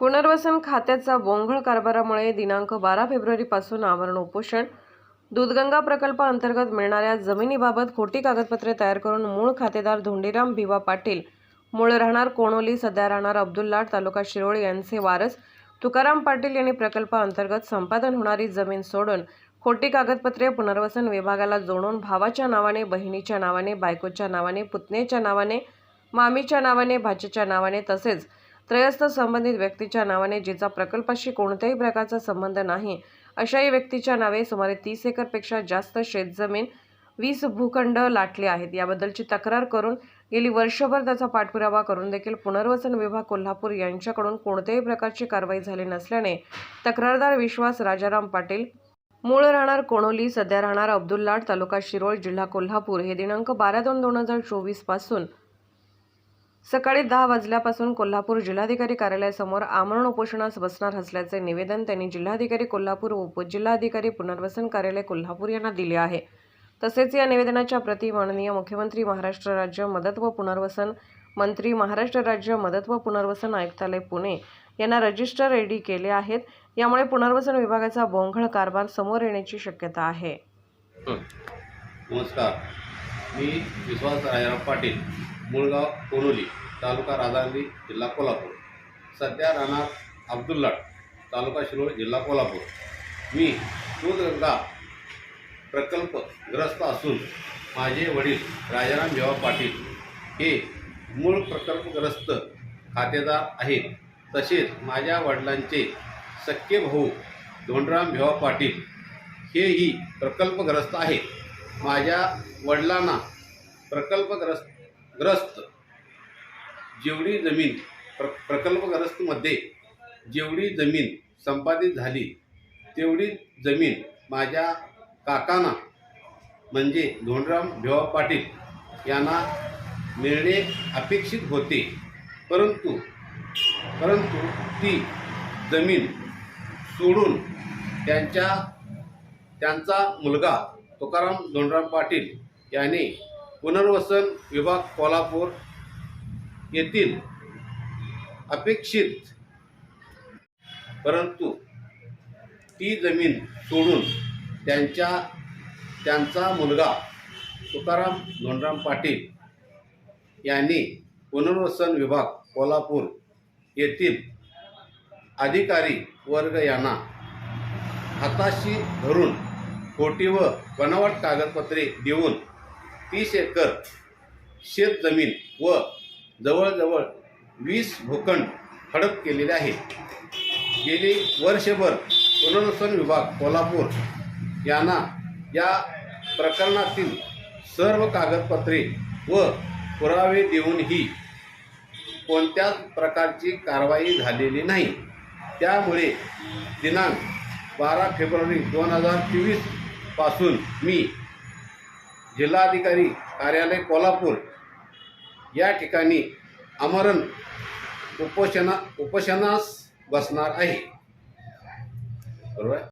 पुनर्वसन खात्याचा बोंघळ कारभारामुळे दिनांक बारा फेब्रुवारीपासून आवरण उपोषण. दूधगंगा प्रकल्पाअंतर्गत मिळणाऱ्या जमिनीबाबत खोटी कागदपत्रे तयार करून मूळ खातेदार धोंडीराम भिवा पाटील मूळ राहणार कोणोली सध्या राहणार अब्दुल्लाट तालुका शिरोळ यांचे वारस. तुकाराम पाटील यांनी प्रकल्पाअंतर्गत संपादन होणारी जमीन सोडून खोटी कागदपत्रे पुनर्वसन विभागाला जोडून भावाच्या नावाने बहिणीच्या नावाने बायकोच्या नावाने पुतणेच्या नावाने मामीच्या नावाने भाच्याच्या नावाने तसेच त्रयस्थ संबंधित व्यक्तीच्या नावाने जिचा प्रकल्पाशी कोणत्याही प्रकारचा संबंध नाही अशाही व्यक्तीच्या नावे सुमारे तीस एकरपेक्षा जास्त शेतजमीन वीस भूखंड लाटले आहेत. याबद्दलची तक्रार करून गेली वर्षभर त्याचा पाठपुरावा करून देखील पुनर्वसन विभाग कोल्हापूर यांच्याकडून कोणत्याही प्रकारची कारवाई झाली नसल्याने तक्रारदार विश्वास राजाराम पाटील मूळ राहणार कोणोली सध्या राहणार अब्दुल्लाट तालुका शिरोळ जिल्हा कोल्हापूर हे दिनांक बारा दोन दोन हजार चोवीसपासून सकाळी दहा वाजल्यापासून कोल्हापूर जिल्हाधिकारी कार्यालयासमोर आमरण उपोषणास बसणार असल्याचे निवेदन त्यांनी जिल्हाधिकारी कोल्हापूर व उपजिल्हाधिकारी पुनर्वसन कार्यालय कोल्हापूर यांना दिले आहे. तसेच या निवेदनाच्या प्रति माननीय मुख्यमंत्री महाराष्ट्र राज्य मदत व पुनर्वसन मंत्री महाराष्ट्र राज्य मदत व पुनर्वसन आयुक्तालय पुणे यांना रजिस्टर रेडी केले आहेत. यामुळे पुनर्वसन विभागाचा बोंघळ कारभार समोर येण्याची शक्यता आहे. नमस्कार. मी विश्वास राजाराम पाटील मुळगाव कोनोली तालुका राधानगरी जिल्हा कोल्हापूर. सध्या राहणार अब्दुल्लाट तालुका शिरोळ जिल्हा कोल्हापूर. मी दूधगंगा प्रकल्पग्रस्त असून माझे वडील राजाराम भिवा पाटील हे मूळ प्रकल्पग्रस्त खातेदार आहेत तसेच माझ्या वडिलांचे सख्खे भाऊ धोंडराम भेवा पाटील हेही प्रकल्पग्रस्त आहेत. माझ्या वडिलांना प्रकल्पग्रस्त ग्रस्त. जेवढी जमीन प्र प्रकल्पग्रस्तमध्ये जेवढी जमीन संपादित झाली तेवढी जमीन माझ्या काकांना म्हणजे धोंडराम भिवा पाटील यांना मिळणे अपेक्षित होते. परंतु परंतु ती जमीन सोडून त्यांच्या त्यांचा मुलगा तुकाराम धोंडराम पाटील याने पुनर्वसन विभाग कोल्हापूर येथील अपेक्षित परंतु ती जमीन सोडून त्यांच्या त्यांचा मुलगा तुकाराम धोंडराम पाटील यांनी पुनर्वसन विभाग कोल्हापूर येथील अधिकारी वर्ग यांना हाताशी धरून खोटी व बनावट कागदपत्रे देऊन तीस एकर शेत जमीन व जवळजवळ वीस भूखंड हडप केलेले आहे. गेली वर्षभर पुनर्वसन विभाग कोल्हापूर यांना या प्रकरणातील सर्व कागदपत्रे व पुरावे देऊनही कोणत्याच प्रकारची कारवाई झालेली नाही. त्यामुळे दिनांक बारा फेब्रुवारी दोन हजार चोवीसपासून मी जिल्हाधिकारी कार्यालय कोल्हापूर. या ठिकाणी आमरण उपोषणा उपोषणास बसणार आहे. बरोबर?